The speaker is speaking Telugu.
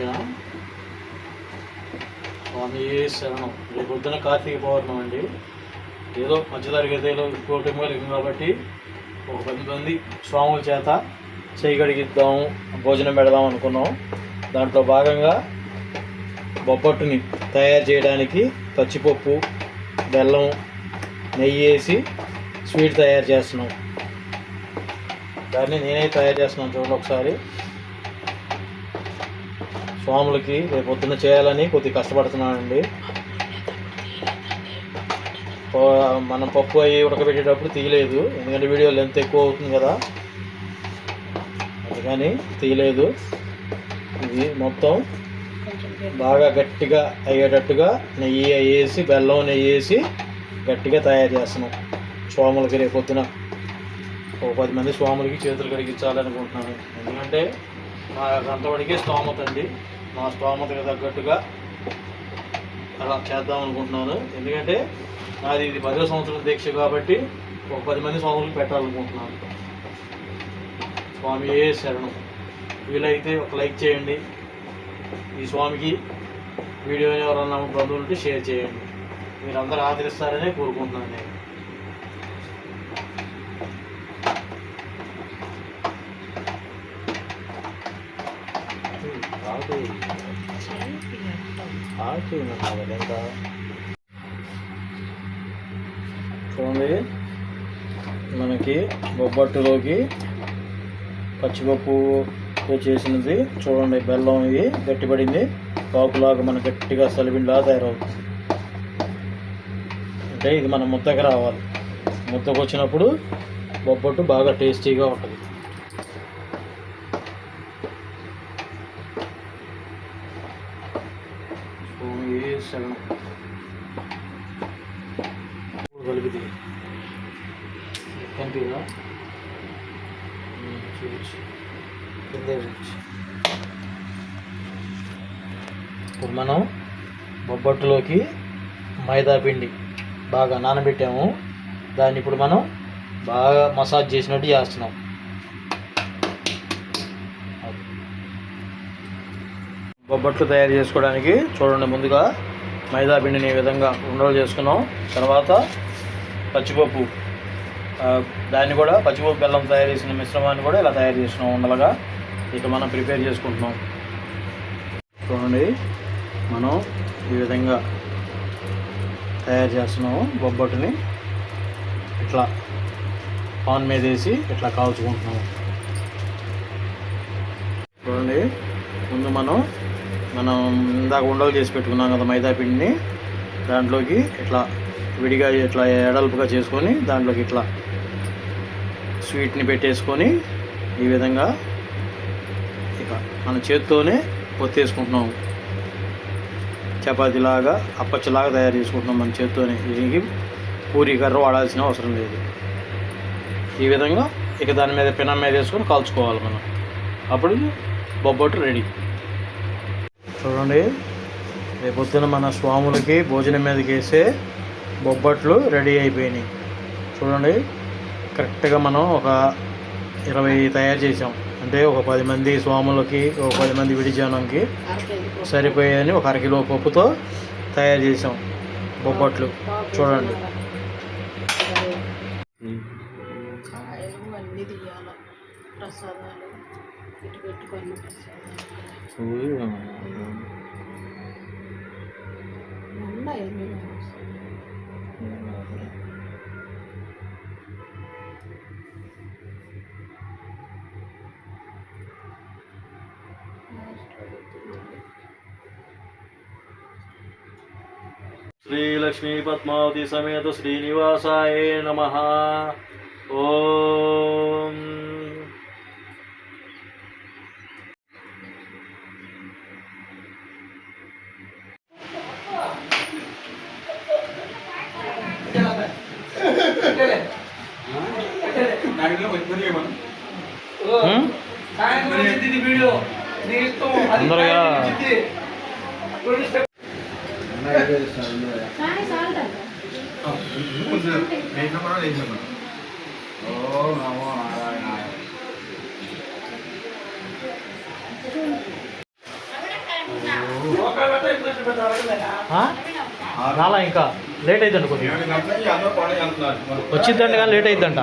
ఓకేనా స్వామి శరణం. రేపు పొద్దున కార్తీక పౌర్ణం అండి. ఏదో మధ్యతరగతిలో కుటుంబం కాబట్టి ఒక పది మంది స్వాముల చేత చేయగడిగిద్దాం భోజనం పెడదాం అనుకున్నాం. దాంట్లో భాగంగా బొబ్బట్టుని తయారు చేయడానికి పచ్చిపప్పు బెల్లం నెయ్యి వేసి స్వీట్ తయారు చేస్తున్నాం. దాన్ని నేనే తయారు చేస్తున్నాను చూడండి ఒకసారి. స్వాములకి రేపు పొద్దున్న చేయాలని కొద్దిగా కష్టపడుతున్నానండి. పో- మనం పప్పు అవి ఉడకబెట్టేటప్పుడు తీయలేదు. ఎందుకంటే వీడియో లెంత్ ఎక్కువ అవుతుంది కదా. అందుకని తీయలేదు. ఇది మొత్తం బాగా గట్టిగా అయ్యేటట్టుగా నెయ్యి వేసి బెల్లం నెయ్యి వేసి గట్టిగా తయారు చేస్తున్నాం. స్వాములకి రేపు పొద్దున ఒక పది మంది స్వాములకి చేతులు కడిగించాలనుకుంటున్నాను. ఎందుకంటే నా అంతవరకే స్తోమత అండి నా స్తోమతకి తగ్గట్టుగా అలా చేద్దాం అనుకుంటున్నాను. ఎందుకంటే నాది ఇది పదో సంవత్సరం దీక్ష కాబట్టి ఒక పది మంది స్వాములకు పెట్టాలనుకుంటున్నాను. స్వామి ఏ శరణం. వీలైతే ఒక లైక్ చేయండి. ఈ స్వామికి వీడియో ఎవరన్నా బంధువులు ఉంటే షేర్ చేయండి. మీరందరూ ఆదరిస్తారని కోరుకుంటున్నాను నేను. ఆకు ఆకు ఎంత చూడండి. మనకి బొబ్బట్టులోకి పచ్చిపప్పుతో చేసినది చూడండి బెల్లం ఇది గట్టిపడింది. పాపులాగా మన గట్టిగా సలిబిండిలా తయారవుతుంది. అంటే ఇది మన ముద్దకు రావాలి. ముద్దకు వచ్చినప్పుడు బొబ్బట్టు బాగా టేస్టీగా ఉంటుంది. శరణం చూడొచ్చు. చూడొచ్చు. ఇప్పుడు మనం బొబ్బట్టులోకి మైదా పిండి బాగా నానబెట్టాము. దాన్ని ఇప్పుడు మనం బాగా మసాజ్ చేసినట్టు చేస్తున్నాం. బొబ్బట్లు తయారు చేసుకోవడానికి చూడండి ముందుగా. మైదా పిండిని ఈ విధంగా ఉండలు చేసుకున్నాం. తర్వాత పచ్చిపప్పు. దాన్ని కూడా పచ్చిపప్పు బెల్లం తయారు చేసిన మిశ్రమాన్ని కూడా ఇలా తయారు చేసినాం ఉండలుగా. ఇక మనం ప్రిపేర్ చేసుకుంటున్నాం. చూడండి మనం ఈ విధంగా తయారు చేస్తున్నాము బొబ్బట్టుని. ఇట్లా పాన్ మీద వేసి ఇట్లా కాల్చుకుంటున్నాము. చూడండి ముందు మనం మనం ఇందాక ఉండలు చేసి పెట్టుకున్నాం కదా మైదా పిండిని దాంట్లోకి ఇట్లా విడిగా ఇట్లా ఎడల్పుగా చేసుకొని దాంట్లోకి ఇట్లా స్వీట్ని పెట్టేసుకొని ఈ విధంగా ఇక మన చేత్తోనే పొత్తేసుకుంటున్నాం. చపాతీలాగా అప్పచ్చలాగా తయారు చేసుకుంటున్నాం మన చేత్తోనే. దీనికి పూరి కర్ర వాడాల్సిన అవసరం లేదు. ఈ విధంగా ఇక దాని మీద పినం మీద వేసుకొని కాల్చుకోవాలి మనం. అప్పుడు బొబ్బట్టు రెడీ. చూడండి. రేపొద్దున మన స్వాములకి భోజనం మీదకి వేసే బొబ్బట్లు రెడీ అయిపోయినాయి. చూడండి. కరెక్ట్గా మనం ఒక ఇరవై తయారు చేసాం అంటే ఒక పది మంది స్వాములకి ఒక పది మంది విడిజనంకి సరిపోయాయని ఒక అరకిలో పప్పుతో తయారు చేసాం బొబ్బట్లు. చూడండి. అన్నీ ప్రసాదాలు ఇటు పెట్టుకొని ప్రసాదాలు. ఉన్నాయి మీరు శ్రీలక్ష్మీ పద్మావతి సమేత శ్రీనివాసాయ తొందరగా సాయి నమో రాలా ఇంకా? లేట్ అయిద్దండి కొద్దిగా వచ్చిద్దండి కానీ లేట్ అయిద్దంట.